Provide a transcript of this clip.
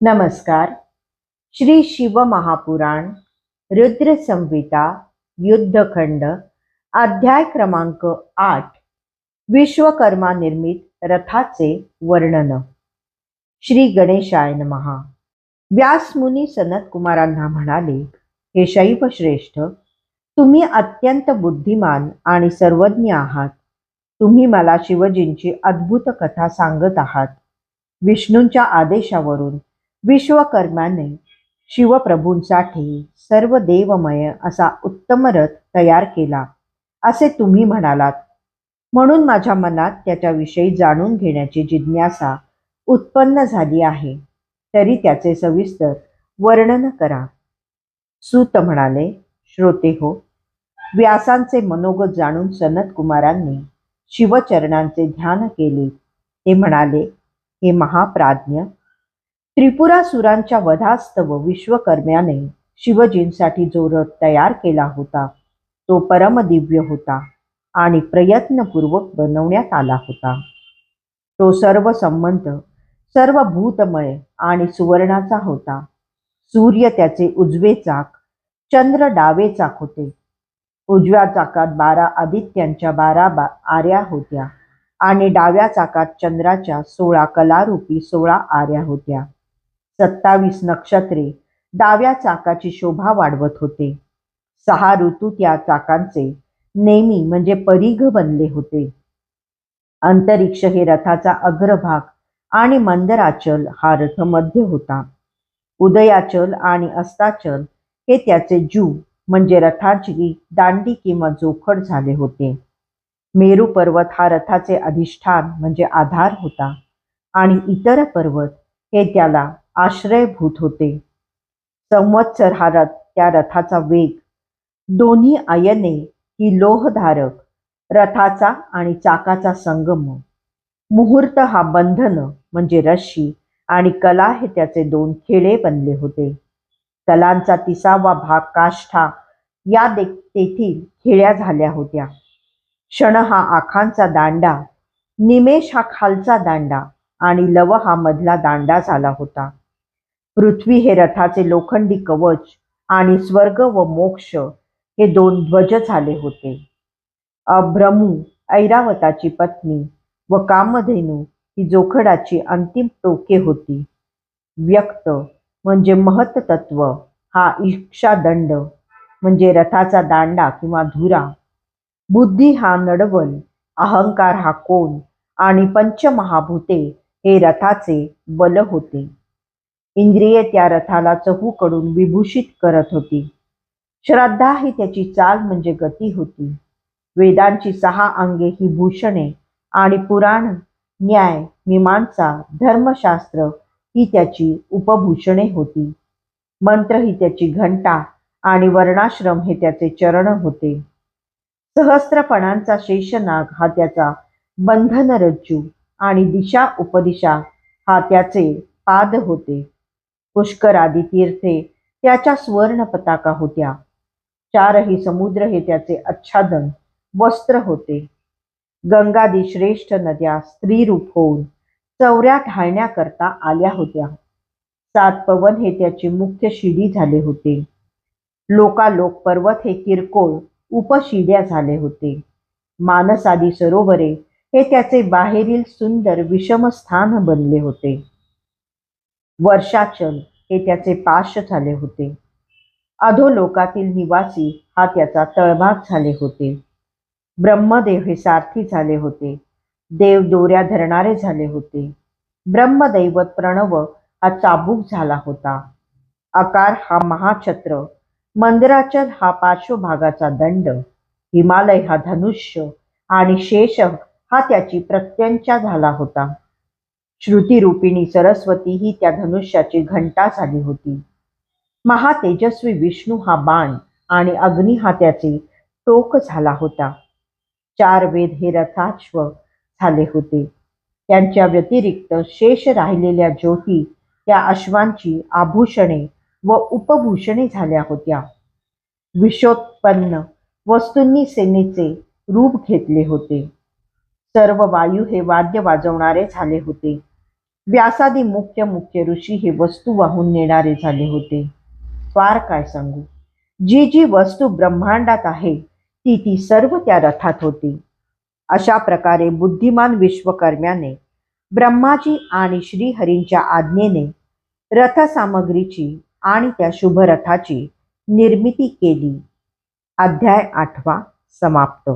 नमस्कार. श्री शिव महापुराण युद्धखंड अध्याय क्रमांक आठ विश्वकर्मा निर्मित रथाचे वर्णन. श्री गणेशाय नमहा. व्यासमुनी सनत कुमारांना म्हणाले हे शैवश्रेष्ठ तुम्ही अत्यंत बुद्धिमान आणि सर्वज्ञ आहात. तुम्ही मला शिवजींची अद्भुत कथा सांगत आहात. विष्णूंच्या आदेशावरून विश्वकर्माने शिवप्रभूंसाठी सर्व देवमय असा उत्तम रथ तयार केला असे तुम्ही म्हणालात. म्हणून माझ्या मनात त्याच्याविषयी जाणून घेण्याची जिज्ञासा उत्पन्न झाली आहे. तरी त्याचे सविस्तर वर्णन करा. सूत म्हणाले श्रोते हो व्यासांचे मनोगत जाणून सनत कुमारांनी शिवचरणांचे ध्यान केले. ते म्हणाले हे महाप्राज्ञ त्रिपुरासुरांच्या वधास्तव विश्वकर्म्याने शिवजींसाठी जो रथ तयार केला होता तो परमदिव्य होता आणि प्रयत्नपूर्वक बनवण्यात आला होता. तो सर्व संबंध सर्व भूतमय आणि सुवर्णाचा होता. सूर्य त्याचे उजवे चाक चंद्र डावे चाक होते. उजव्या चाकात बारा आदित्यांच्या बारा बा आर्या होत्या आणि डाव्या चाकात चंद्राच्या सोळा कलारूपी सोळा आर्या होत्या. सत्तावीस नक्षत्रे डाव्या चाकाची शोभा वाढवत होते. सहा ऋतू त्या चाकांचे नेमी म्हणजे परीघ बनले होते. अंतरिक्ष हे रथाचा अग्रभाग आणि मंदराचल हा रथ मध्य होता. उदयाचल आणि अस्ताचल हे त्याचे जू म्हणजे रथाची दांडी किंवा जोखड झाले होते. मेरू पर्वत हा रथाचे अधिष्ठान म्हणजे आधार होता आणि इतर पर्वत हे त्याला आश्रयभूत होते. संवत्सर हा रथ त्या रथाचा वेग. दोन्ही आयने ही लोहधारक रथाचा आणि चाकाचा संगम. मुहूर्त हा बंधन म्हणजे रशी आणि कला हे त्याचे दोन खेळे बनले होते. कलांचा तिसावा भाग काष्ठा या दे तेथील खेळ्या झाल्या होत्या. क्षण हा आखांचा दांडा निमेष हा खालचा दांडा आणि लव हा मधला दांडा झाला होता. पृथ्वी हे रथाचे लोखंडी कवच आणि स्वर्ग व मोक्ष हे दोन ध्वज झाले होते. अभ्रमू ऐरावताची पत्नी व कामधेनू ही जोखडाची अंतिम टोके होती. व्यक्त म्हणजे महत्तत्व हा इक्षादंड म्हणजे रथाचा दांडा किंवा धुरा. बुद्धी हा नडवल अहंकार हा कोण आणि पंचमहाभूते हे रथाचे बल होते. इंद्रिये त्या रथाला चहूकडून विभूषित करत होती. श्रद्धा ही त्याची चाल म्हणजे गती होती. वेदांची सहा अंगे ही भूषणे आणि पुराण न्याय मीमांसा धर्मशास्त्र ही त्याची उपभूषणे होती. मंत्र ही त्याची घंटा आणि वर्णाश्रम हे त्याचे चरण होते. सहस्त्रपणांचा शेषनाग हा त्याचा बंधनरज्जू आणि दिशा उपदिशा हा त्याचे पाद होते. पुष्कर आदी तीर्थे त्याच्या सुवर्ण पताका होत्या. चारही समुद्र हे त्याचे आच्छादन वस्त्र होते. गंगादी श्रेष्ठ नद्या स्त्रीरूप होऊन चौऱ्या ढाळण्याकरता आल्या होत्या. सात पवन हे त्याची मुख्य शिडी झाले होते. लोकालोक पर्वत हे किरकोळ उपशिड्या झाले होते. मानसादी सरोवरे हे त्याचे बाहेरील सुंदर विषमस्थान बनले होते. वर्षाचल हे त्याचे पाश झाले होते. अधोलोकातील निवासी हा त्याचा तळभाग झाले होते. ब्रह्मदेव हे सारथी झाले होते. देव दोऱ्या धरणारे झाले होते. ब्रह्मदैवत प्रणव हा चाबूक झाला होता. आकार हा महाछत्र मंदिराचल हा पार्श्वभागाचा दंड हिमालय हा धनुष्य आणि शेष हा त्याची प्रत्यंचा झाला होता. श्रुतीरूपिणी सरस्वती ही त्या धनुष्याची घंटा झाली होती. महातेजस्वी विष्णू हा बाण आणि अग्नी हा त्याचे टोक झाला होता. चार वेद हे रथाश्व झाले होते. त्यांच्या व्यतिरिक्त शेष राहिलेल्या ज्योती त्या अश्वांची आभूषणे व उपभूषणे झाल्या होत्या. विषोत्पन्न वस्तूंनी सेनेचे रूप घेतले होते. सर्व वायू हे वाद्य वाजवणारे झाले होते. व्यासादी मुख्य मुख्य ऋषी हे वस्तू वाहून नेणारे झाले होते. फार काय सांगू? जी जी वस्तू ब्रह्मांडात आहे ती ती सर्व त्या रथात होती. अशा प्रकारे बुद्धिमान विश्वकर्म्याने ब्रह्माजी आणि श्रीहरींच्या आज्ञेने रथसामग्रीची आणि त्या शुभरथाची निर्मिती केली. अध्याय आठवा समाप्त.